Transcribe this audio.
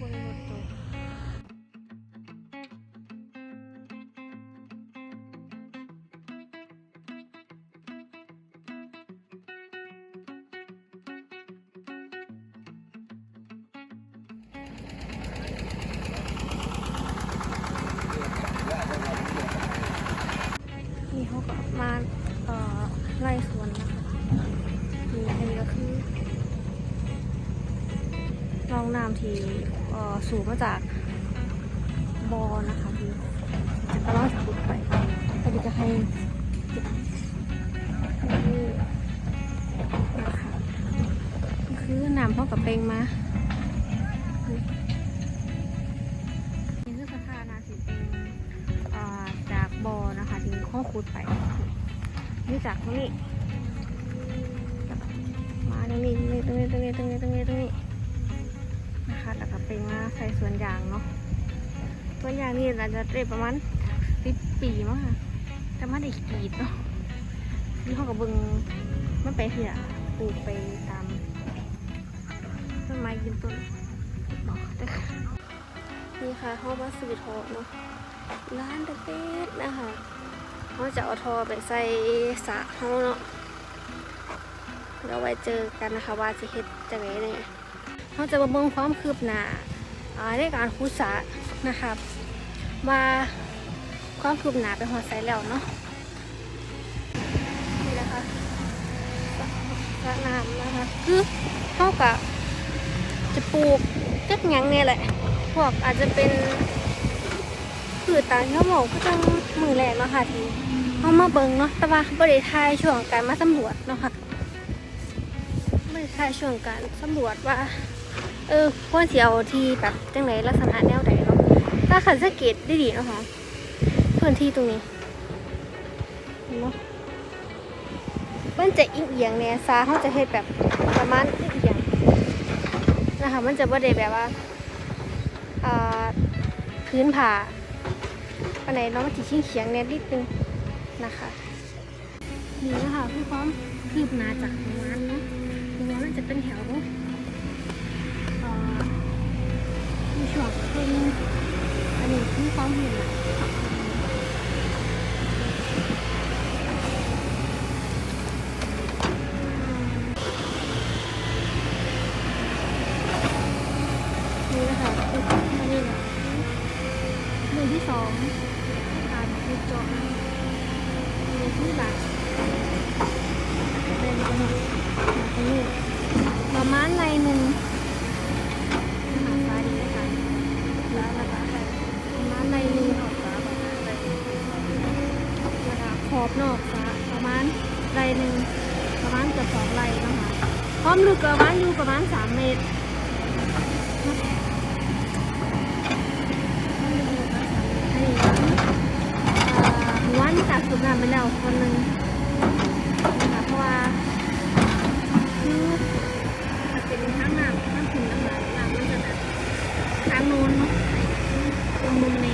পরিবর্তন นี่เขาก็มาไล่สวนนะมีอันนี้ก็คือรองน้ำที่ สูบมาจากบอนะคะที่จะกระลอกจากบุกไปก็จะให้นี่นะคะคือนำเขากับเปงมานี่คือสถานาสิเป็นจากบอนะคะที่ข้อคูดไปนี่จากตรงนี้ มาตรงนี้ตรงนี้ตรงนี้ตรงนี้ตรงนี้ตรงนี้ แล้วก็เป็นมาใส่สวนยางเนาะสวนยางนี่เราจะเรียประมาณสิบปีมั้งค่ะแต่ไม่ได้กรีดเนาะนี่เขากับบึงมันไปเถี่ยปลูกไปตามต้นไม้ยืนต้นเนาะแต่ค่ะนี่ค่ะเขามาสื่อทอเนาะร้านเด็ดนะคะเขาจะเอาทอไปใส่สระเขาเนาะเราไว้เจอกันนะคะว่าจะเฮ็ดจังไงเนี่ย เขาจะมาเบิ่งความคืบหน้าในการคูสระนะครับว่าความคืบหน้าไปหัวใสแล้วเนาะนี่นะคะสระน้ำนะคะคือเขากับจะปลูกจักหยังเนี่ยแหละ พวกอาจจะเป็นคือตาเขาบอกก็ต้องมือแรกเนาะค่ะทีเขามาเบิ่งเนาะแต่ว่าบริทายช่วงการมาสำรวจเนาะค่ะบริทายช่วงการสำรวจว่า เออควรสิเอาที่แบบจังไหนลักษณะแนวใดเนาะถ้าขันสังเกตได้ดีเนาะค่ะพื้นที่ตรงนี้เห็นเนาะมันจะเอียงๆเนี่ยซาเขาจะเฮ็ดแบบประมาณเอียงๆนะคะมันจะบ่ได้แบบว่าอ่าพื้นผ่าอันไหนน้องมันจะชิงเขียงเนี่ยนิดนึงนะคะนี่นะคะคือความคืบหน้าจากหมู่บ้านเนาะหมู่บ้านมันจะเป็นแถวเอ่อ มีช่วงเป็นอันนี้คือความเห็นอะนี่นะคะคืออันนี้นะหนึ่งที่สองการดูจอหนึ่งที่หลักเป็นกระหนกตรงนี้ประมาณในหนึ่งหาซ้ายดีกันแล้วแล้วก็ไปประมาณในหนึ่งออกฟ้าประมาณไรแล้วก็ข อบนอกฟ้าประมาณไรหนึ่งประมาณเกือบสองไรนะคะความลึกประมาณอยู่ประมาณสามเมตรอันนี้ก็หมู่บ้านตัดสุดงานไปแล้วคนหนึ่งนะคะเพราะว่าคือมันเป็นทางน้ำน้ำถึงน้ำไหลน้ำมันจะแบบทางโน้นเนาะตรงมุมนี้